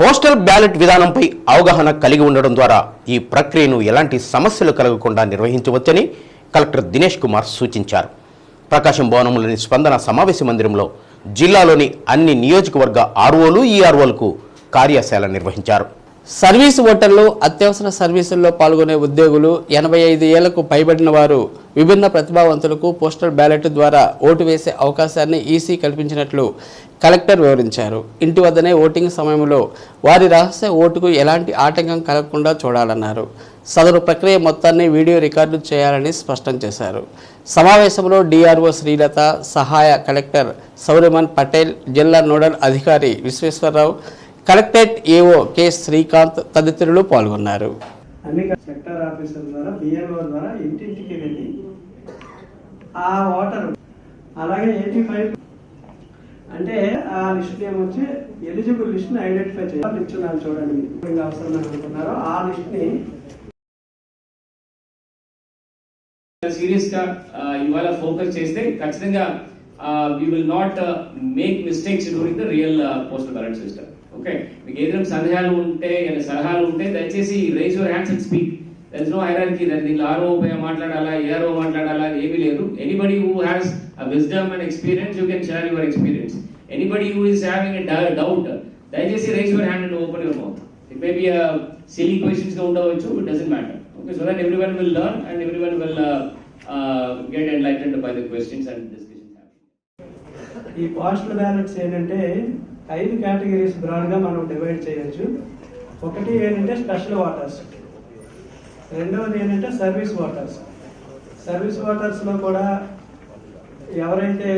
Postal ballot విధానంపై అవగాహన కలిగి ఉండడం ద్వారా ఈ ప్రక్రియను ఎలాంటి సమస్యలు కలగకుండా నిర్వహించవచ్చని కలెక్టర్ దినేష్ కుమార్ సూచించారు. ప్రకాశం భవనంలోని స్పందన సమావేశ మందిరంలో జిల్లాలోని అన్ని నియోజకవర్గ ఆర్ఓలు ఈఆర్ఓలకు కార్యశాల నిర్వహించారు. సర్వీసు ఓటర్లు అత్యవసర సర్వీసుల్లో పాల్గొనే ఉద్యోగులు ఎనభై ఐదు ఏళ్ళకు పైబడిన వారు విభిన్న ప్రతిభావంతులకు పోస్టల్ బ్యాలెట్ ద్వారా ఓటు వేసే అవకాశాన్ని ఈసీ కల్పించినట్లు కలెక్టర్ వివరించారు. ఇంటి వద్దనే ఓటింగ్ సమయంలో వారి రహస్య ఓటుకు ఎలాంటి ఆటంకం కలగకుండా చూడాలన్నారు. సదరు ప్రక్రియ మొత్తాన్ని వీడియో రికార్డు చేయాలని స్పష్టం చేశారు. సమావేశంలో డిఆర్ఓ శ్రీలత సహాయ కలెక్టర్ సౌరమన్ పటేల్ జిల్లా నోడల్ అధికారి Visweswararao collectorate AO K Srikanth తదితరులు పాల్గొన్నారు. సెక్టర్ ఆఫీసర్ ద్వారా బిఎల్ఓ ద్వారా ఇంటింటికి వెళ్ళి ఆ ఓటర్ అలాగే ఎయిటీ ఫైవ్ అంటే ఆ లిస్ట్ ఏమొచ్చి ఎలిజిబుల్ లిస్ట్ని ఐడెంటిఫై చేయాలి. ఇచ్చున్నాను చూడండి అవసరం అనుకుంటున్నారో ఆ లిస్ట్ని సీరియస్గా ఇవాళ ఫోకస్ చేస్తే ఖచ్చితంగా we will not make mistakes during the real postal ballot system okay మీకు ఏదైనా సందేహాలు ఉంటే ఏదైనా సలహాలు ఉంటే దయచేసి raise your hands and speak there is no hierarchy that దీనిలో ఆర్ఓ మాట్లాడాలా ఏఆర్ఓ మాట్లాడాలా ఏమీ లేదు. Anybody who has wisdom and experience you can share your experience anybody who is having a doubt దయచేసి raise your hand and open your mouth it may be silly క్వశ్చన్స్గా ఉండవచ్చు it doesn't matter okay so that everyone will learn and everyone will get enlightened by the questions and discussions ఈ postal ballots ఏంటంటే ఐదు categories బ్రాడ్గా మనం divide చేయొచ్చు. ఒకటి ఏంటంటే special waters. రెండవది ఏంటంటే సర్వీస్ వాటర్స్. సర్వీస్ వాటర్స్లో కూడా ఎవరైతే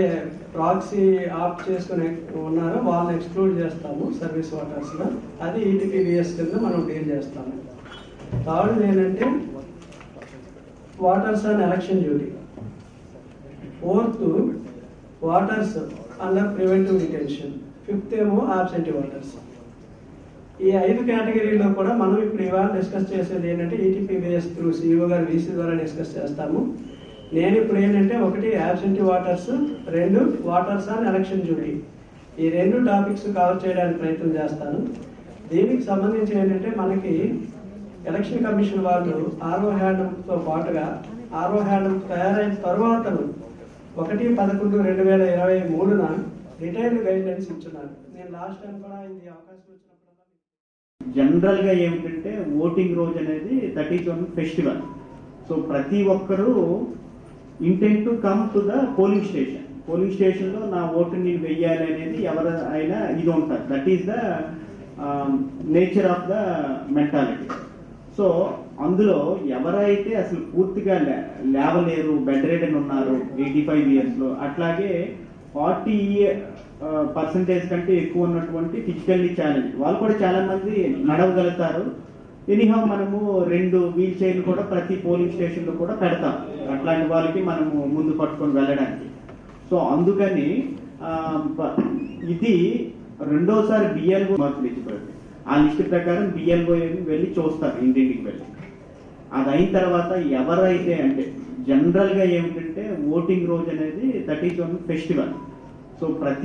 ప్రాక్సీ ఆఫ్ చేసుకుని ఉన్నారో వాళ్ళని ఎక్స్క్లూడ్ చేస్తాము సర్వీస్ వాటర్స్లో. అది ఈటీపీవీఎస్ కింద మనం డీల్ చేస్తాము. థర్డ్ ఏంటంటే voters and election duty. Fourth voters under preventive detention fifth ఏమో ఆబ్సెంటీ వాటర్స్ ఈ ఐదు కేటగిరీలో కూడా మనం ఇప్పుడు ఇవాళ డిస్కస్ చేసేది ఏంటంటే ఈటీపీబీఎస్ త్రూ సిఇఓ గారు వీసీ ద్వారా డిస్కస్ చేస్తాము. నేను ఇప్పుడు ఏంటంటే ఒకటి యాబ్సెంటీ వాటర్స్ రెండు వాటర్స్ అండ్ ఎలక్షన్ డ్యూటీ ఈ రెండు టాపిక్స్ కవర్ చేయడానికి ప్రయత్నం చేస్తాను. దీనికి సంబంధించి ఏంటంటే మనకి ఎలక్షన్ కమిషన్ వాళ్ళు ఆర్ఓ హ్యాండ్తో పాటుగా ఆర్ఓ హ్యాండ్ తయారైన తర్వాత ఒకటి పదకొండు రెండు వేల ఇరవై మూడున రిటైర్డ్ గైడ్ ఇచ్చున్నారు నేను లాస్ట్ టైం కూడా ఇది అవకాశం వచ్చినప్పుడల్లా జనరల్గా ఏమిటంటే ఓటింగ్ రోజు అనేది that is one festival. So ప్రతి ఒక్కరూ intent to come to the polling station. Polling స్టేషన్లో నా ఓటు నేను వెయ్యాలి అనేది ఎవరు అయినా ఇది ఉంటుంది. That is the nature of the mentality. So అందులో ఎవరైతే అసలు పూర్తిగా లే- లేవలేరు బెడ్ రేడన్ ఉన్నారు ఎయిటీ ఫైవ్ ఇయర్స్లో అట్లాగే ఫార్టీ పర్సంటేజ్ కంటే ఎక్కువ ఉన్నటువంటి ఫిజికల్లీ ఛాలెంజ్ వాళ్ళు కూడా చాలా మంది నడవగలుగుతారు. ఎనీహౌ మనము రెండు వీల్ చైర్లు కూడా ప్రతి పోలింగ్ స్టేషన్లో కూడా పెడతాం. అట్లాంటి వాళ్ళకి మనము ముందు పట్టుకొని వెళ్ళడానికి. సో అందుకని ఇది రెండోసారి బిఎల్ఓ మార్కులు ఇచ్చిపోయింది ఆ లిస్ట్ ప్రకారం బిఎంఓ వెళ్ళి చూస్తారు ఇంటింటికి వెళ్ళి. అది అయిన తర్వాత ఎవరైతే అంటే జనరల్గా ఏమిటంటే ఓటింగ్ రోజు అనేది that is one festival so ప్రతి